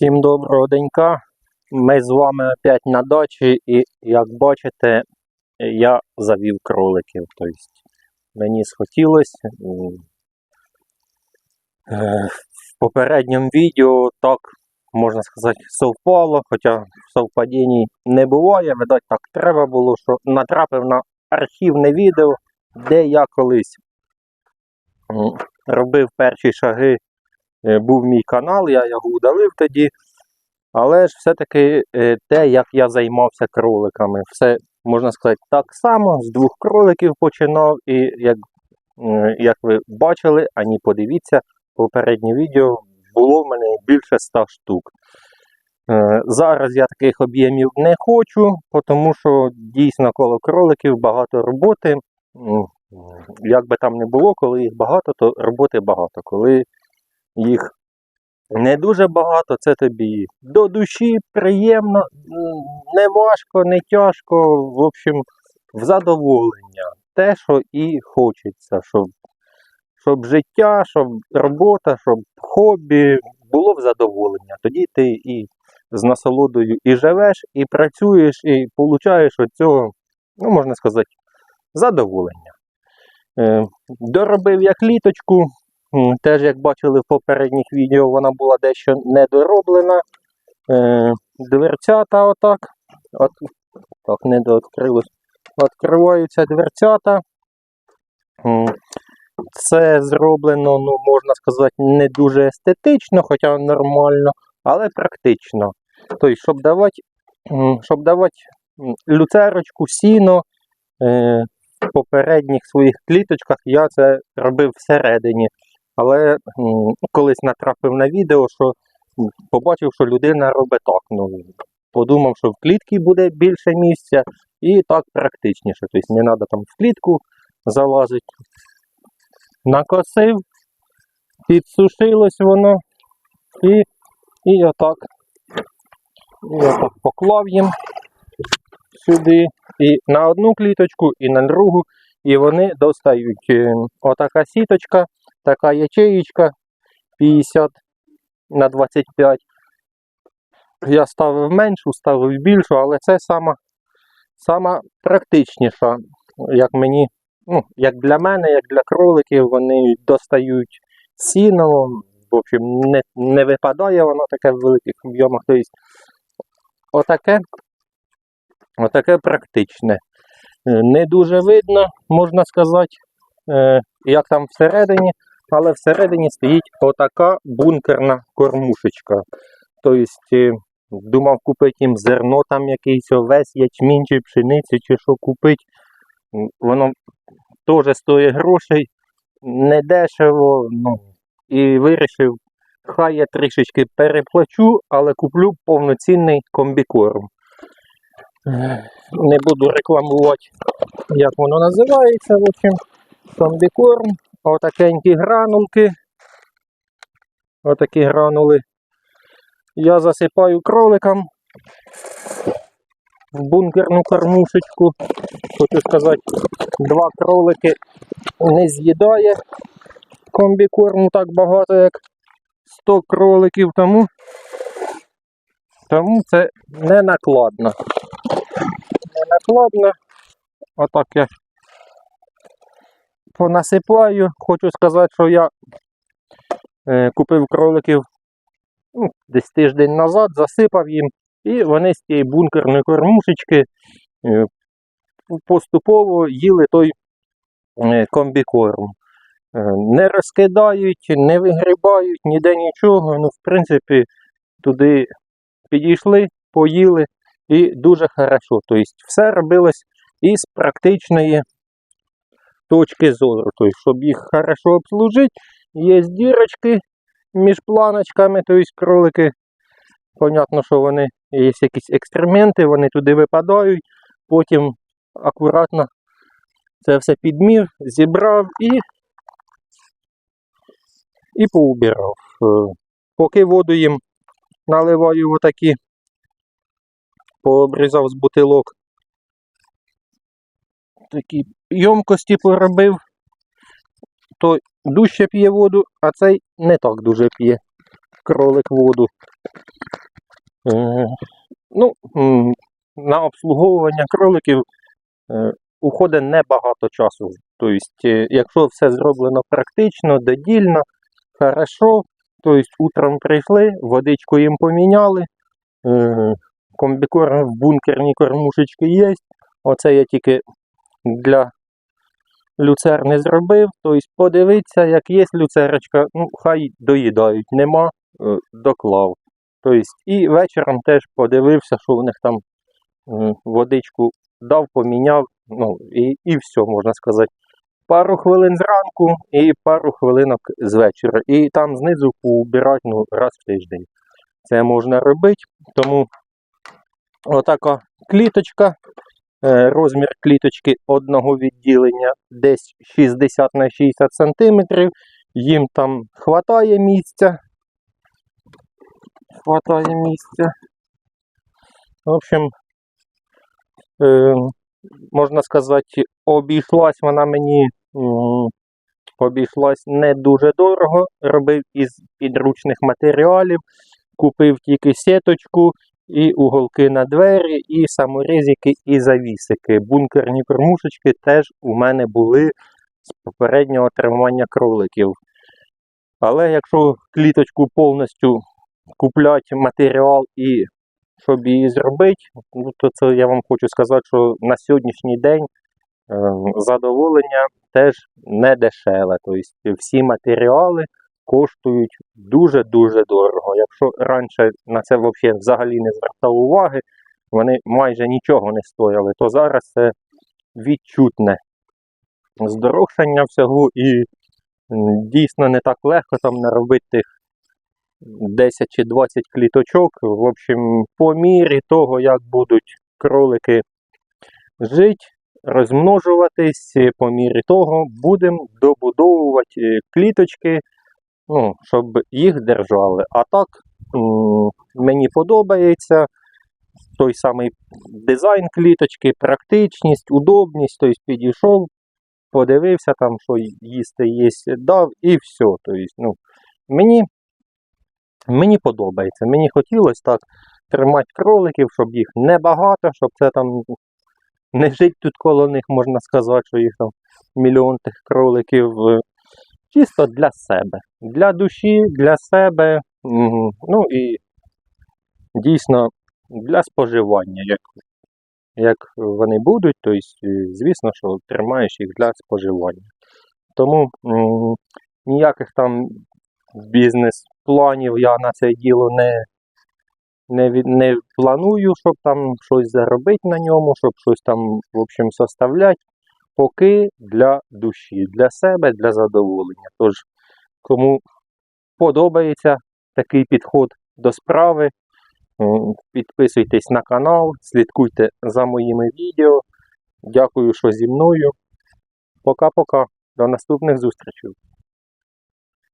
Всім доброго денька. Ми з вами опять на дачі, і як бачите, я завів кроликів. Тобто мені схотілося. е, В попередньому відео так, можна сказати, совпало, хоча совпадінь не буває. Видать, так треба було, що натрапив на архівне відео, де я колись робив перші шаги був мій канал, я його удалив тоді. Але ж все-таки е, те, як я займався кроликами, все можна сказати так само, з двох кроликів починав. І як, як ви бачили, ані подивіться, попереднє відео було в мене більше 100 штук. Е, Зараз я таких об'ємів не хочу, тому що дійсно коло кроликів багато роботи. Як би там не було, коли їх багато, то роботи багато. Коли їх не дуже багато, це тобі до душі приємно, не важко, не тяжко. В общем, в задоволення. Те, що і хочеться, щоб, щоб життя, щоб робота, щоб хобі було в задоволення. Тоді ти і з насолодою і живеш, і працюєш, і получаєш від цього, ну, можна сказати, задоволення. Е, доробив я кліточку, М, Теж, як бачили в попередніх відео, вона була дещо недороблена. Е, дверцята отак. От, так, не дооткрилось. Відкриваються дверцята. Це зроблено, ну, можна сказати, не дуже естетично, хоча нормально, але практично. Тобто, щоб давати, щоб давати люцерочку, сіно, е, в попередніх своїх кліточках я це робив всередині. Але колись натрапив на відео, що побачив, що людина робить так. Ну, подумав, що в клітці буде більше місця і так практичніше. Тобто не треба там в клітку залазити. Накосив, підсушилось воно і, і отак. І отак поклав їм сюди і на одну кліточку, і на другу, і вони достають. Е, Отака сіточка така ячеєчка 50 на 25. Я ставив меншу, ставив більшу, але це сама, сама практичніша, як мені, ну, як для мене, як для кроликів, вони достають сіно, в общем, не, не випадає воно таке в великих об'ємах. Отаке, отаке практичне. Не дуже видно, можна сказати, е, як там всередині, але всередині стоїть отака бункерна кормушечка. Тобто, е, думав купити їм зерно, там якийсь овес, ячмінь чи пшеницю, чи що купити. Воно теж стоїть грошей, не дешево. Ну, і вирішив, хай я трішечки переплачу, але куплю повноцінний комбікорм. Не буду рекламувати, як воно називається. В общем, комбікорм. Отакенькі гранулки. Отакі гранули. Я засипаю кроликам в бункерну кормушечку. Хочу сказати, два кролики не з'їдає комбікорму так багато, як 100 кроликів, тому, тому це не накладно. Не накладно. Отак я понасипаю. Хочу сказати, що я е, купив кроликів ну, десь тиждень назад, засипав їм, і вони з тієї бункерної кормушечки е, поступово їли той е, комбікорм. Не розкидають, не вигрібають, ніде нічого. Ну, в принципі, туди підійшли, поїли і дуже хорошо. Тобто все робилось із практичної точки зору. Тобто, щоб їх хорошо обслужити, є дірочки між планочками, тобто кролики. Понятно, що вони є якісь екстременти, вони туди випадають, потім акуратно це все підмір, зібрав і, і поубирав. Е, Поки воду їм наливаю отакі, пообрізав з бутилок такі ємкості поробив, то дужче п'є воду, а цей не так дуже п'є. кролик воду. Е, ну, на обслуговування кроликів е, уходить небагато часу. Тобто, якщо все зроблено практично, додільно, хорошо, тобто утром прийшли, водичку їм поміняли, комбікорм в бункерні кормушечки є. Оце я тільки для люцер не зробив. Тобто подивитися, як є люцерочка, ну, хай доїдають, нема, е, доклав. Тобто, і вечором теж подивився, що у них там водичку дав, поміняв, ну і, і все, можна сказати. Пару хвилин зранку і пару хвилинок з вечора. І там знизу поубирати ну, раз в тиждень. Це можна робити. Тому отака кліточка. Е, Розмір кліточки одного відділення десь 60 на 60 см. Їм там хватає місця. Хватає місця. В общем, е, можна сказати, обійшлась вона мені обійшлась не дуже дорого. Робив із підручних матеріалів, купив тільки сіточку і уголки на двері, і саморізики, і завісики. Бункерні кормушечки теж у мене були з попереднього тримання кроликів. Але якщо кліточку повністю купляти матеріал і щоб її зробити, ну, то це я вам хочу сказати, що на сьогоднішній день е, задоволення теж не дешеве. Тобто всі матеріали коштують дуже-дуже дорого. Якщо раніше на це взагалі не звертав уваги, вони майже нічого не стояли, то зараз це відчутне здорожчання всього і дійсно не так легко там наробити тих 10 чи 20 кліточок. В общем, по мірі того, як будуть кролики жити, розмножуватись, по мірі того будемо добудовувати е, кліточки, ну, щоб їх держали. А так мені подобається той самий дизайн кліточки, практичність, удобність, тобто підійшов, подивився там, що їсти є, дав і все. Тобто, ну, мені Мені подобається. Мені хотілося так тримати кроликів, щоб їх небагато, щоб це там не жити тут коло них, можна сказати, що їх там мільйон тих кроликів. Е, Чисто для себе. Для душі, для себе. Ну і дійсно для споживання. Як, як вони будуть, то звісно, що тримаєш їх для споживання. Тому ніяких там бізнес-планів я на це діло не, не, не планую, щоб там щось заробити на ньому, щоб щось там, в общем, составляти. Поки для душі, для себе, для задоволення. Тож, кому подобається такий підход до справи, підписуйтесь на канал, слідкуйте за моїми відео. Дякую, що зі мною. Пока-пока. До наступних зустрічей.